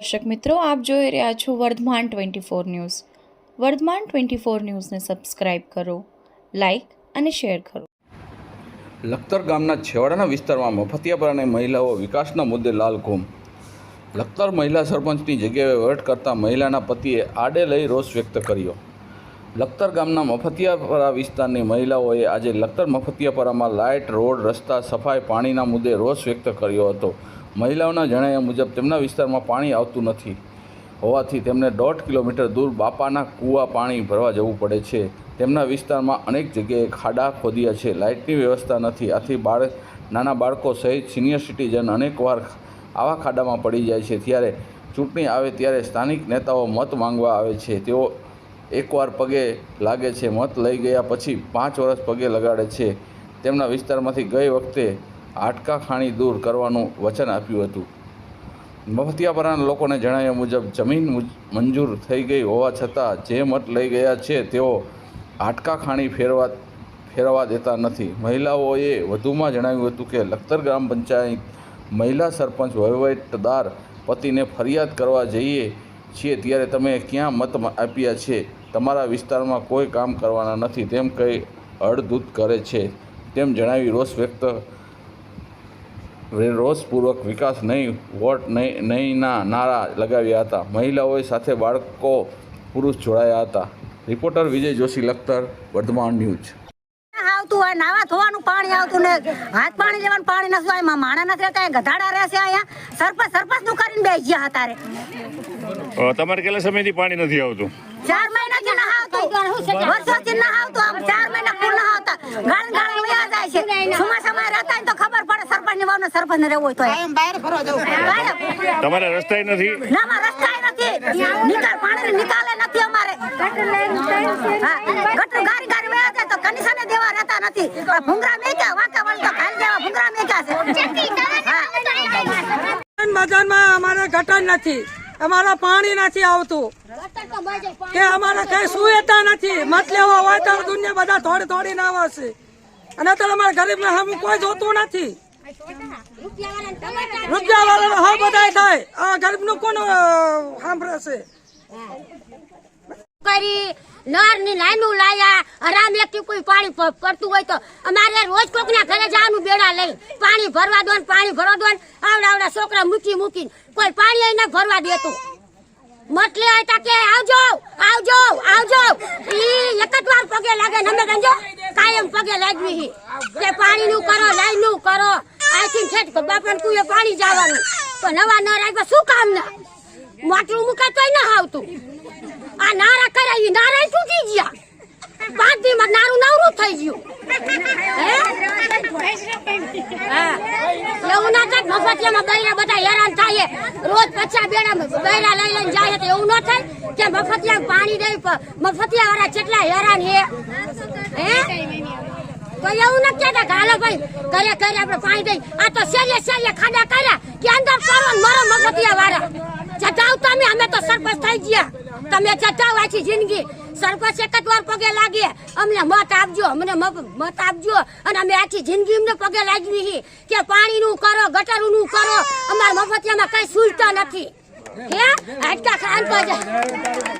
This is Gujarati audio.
દર્શક મિત્રો, આપ જોઈ રહ્યા છો Vardhaman twenty four news. Vardhaman twenty four ન્યૂઝને સબસ્ક્રાઇબ કરો, લાઇક અને શેર કરો. લખતર ગામના છેવાડાના વિસ્તારમાં મફતિયાપરાની મહિલાઓ વિકાસના મુદ્દે લાલઘૂમ લખતર મહિલા સરપંચની જગ્યાએ વર્ટ કરતા મહિલાના પતિએ આડે લઈ રોષ વ્યક્ત કર્યો. લખતર ગામના મફતિયાપરા વિસ્તારની મહિલાઓએ આજે લખતર મફતિયાપરામાં લાઇટ, રોડ, રસ્તા, સફાઈ, પાણીના મુદ્દે રોષ વ્યક્ત કર્યો હતો. મહિલાઓના જણાવ્યા મુજબ તેમના વિસ્તારમાં પાણી આવતું નથી હોવાથી તેમને દોઢ કિલોમીટર દૂર બાપાના કૂવા પાણી ભરવા જવું પડે છે. તેમના વિસ્તારમાં અનેક જગ્યાએ ખાડા ખોદ્યા છે. લાઇટની વ્યવસ્થા નથી. આથી બાળક નાના બાળકો સહિત સિનિયર સિટીઝન અનેકવાર આવા ખાડામાં પડી જાય છે. ત્યારે ચૂંટણી આવે ત્યારે સ્થાનિક નેતાઓ મત માંગવા આવે છે. તેઓ એકવાર પગે લાગે છે, મત લઈ ગયા પછી પાંચ વર્ષ પગે લગાડે છે. તેમના વિસ્તારમાંથી ગઈ વખતે હાડકા ખાણી દૂર કરવાનું વચન આપ્યું હતું. મફતિયાપરાના લોકોને જણાવ્યા મુજબ, જમીન મંજૂર થઈ ગઈ હોવા છતાં જે મત લઈ ગયા છે, તેઓ હાડકા ખાણી ફેરવા ફેરવા દેતા નથી. મહિલાઓએ વધુમાં જણાવ્યું હતું કે, લખતર ગ્રામ પંચાયત મહિલા સરપંચ વહીવટદાર પતિને ફરિયાદ કરવા જઈએ છીએ ત્યારે તમે ક્યાં મત આપ્યા છે? તમારા વિસ્તારમાં કોઈ કામ કરવાના નથી, તેમ કહી અડધૂત કરે છે. તેમ જણાવી રોષ વ્યક્ત રોષપૂર્વક વિકાસ નહીં, વોટ નહીં, નહીંના નારા લગાવ્યા હતા. મહિલાઓએ સાથે બાળકો, પુરુષ જોડાયા હતા. Reporter Vijay Joshi Lakhtar, Vardhaman news. આવતું હોય, નાવા ધોવાનું પાણી આવતું ને, હાથ પાણી લેવાનું પાણી નથી માણા નથી રહેતા ગધાડા રહેશે અહીંયા. સરપંચ સરપંચનું કરીને બેસી ગયા હતા રે. તમારે કેટલા સમયથી પાણી નથી આવતું? ચાર મહિનાથી ના આવતું વર્ષોથી ના આવતું આમ ચાર મહિના કુલ ના આવતા ગાળ ગાળ વયા જાય છે. ચોમાસામાં રહેતા તો ખબર પડે સરપંચની વાવને સરપંચ ને રહેવું હોય તો એમ. બહાર. તમારે રસ્તા નથી? ના માં રસ્તાય નથી. નિકાલ પાણી નિકાલે નથી અમારે. ગટર ગારી ગારી વયા જાય તો કનિશાને દેવા રહેતા નથી. આ ભૂંગરા મેક્યા વાંકા વળી તો ખાલી દેવા ભૂંગરા મેક્યા છે. હા. અમારે ગટર નથી. અમારા પાણી નથી આવતું. કે અમારે કઈ સુવિધા નથી. મત લેવા હોય તો દુનિયા બધા થોડી થોડી ના આવશે અને અત્યારે અમારા ગરીબ ને હમ કોઈ જોતું નથી. રૂપિયા વાળા હા બધા થાય. ગરીબનું કોણ સાંભળશે? કરી નરની લાઈનું લાયા. હરામ એકથી કોઈ પાણી પડતું હોય તો અમારે રોજ ઘરે જવાનું બેડા લઈ પાણી ભરવા દો પાણી ભરવા દો આવડા આવડા છોકરા મૂકી મૂકી કોઈ પાણી ના ભરવા દેતું મટલી હતા કે, આવજો આવજો આવજો. ઈ એક જ વાર પગે લાગે ને અમે ગંજો કાયમ પગે લાગવી. કે પાણી નું કરો, લાઈનનું કરો. આથી છેટ બાપન કુએ પાણી જવાનું. તો નવા ન આવ્યા શું કામ ના? મોટરું મુકાય તોય ના આવતું આ નારા કર્યા ઈ નારા તૂટી ગયા. પાંચ દી માં નારું નવરું થઈ ગયું. એવું ના થાય મફતિયામાં બૈરા બધા હેરાન થાય. રોજ પચાસ બેડા બૈરા લઈ લઈને જાય તો એવું ન થાય કે મફતિયા પાણી દઈ મફતિયા કેટલા હેરાન હે? તો એવું નથી કહેતા હાલો ભાઈ કરે કરે આપણે પાણી દઈ. આ તો શેરીએ શેરીએ ખાડા કર્યા કે અંદર કરો મરો મફતિયા વાળા જતાવ તમે અમે તો સરપંચ થઈ ગયા. તમે જતાવ આખી જિંદગી. સરપંચ એક જ વાર પગે લાગીએ. અમને મત આપજો, અમને મત આપજો. અને અમે આખી જિંદગી અમને પગે લાગવી હી. કે પાણીનું કરો, ગટરનું કરો. અમારા મફતિયામાં કઈ સુવિધા નથી. હે? આજકા ખાન તો જ